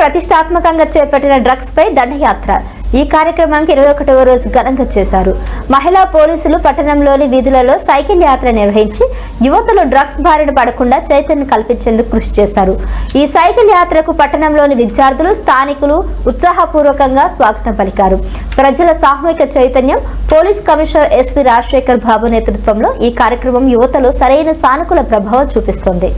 ప్రతిష్టాత్మకంగా చేపట్టిన డ్రగ్స్ పై దండయాత్ర. ఈ కార్యక్రమానికి ఇరవై ఒకటవ రోజు ఘనంగా చేశారు. మహిళా పోలీసులు పట్టణంలోని వీధులలో సైకిల్ యాత్ర నిర్వహించి యువతలు డ్రగ్స్ బారిన పడకుండా చైతన్యం కల్పించేందుకు కృషి చేస్తారు. ఈ సైకిల్ యాత్రకు పట్టణంలోని విద్యార్థులు స్థానికులు ఉత్సాహపూర్వకంగా స్వాగతం పలికారు. ప్రజల సామూహిక చైతన్యం police commissioner S V Rajasekhar Babu నేతృత్వంలో ఈ కార్యక్రమం యువతలో సరైన సానుకూల ప్రభావం చూపిస్తోంది.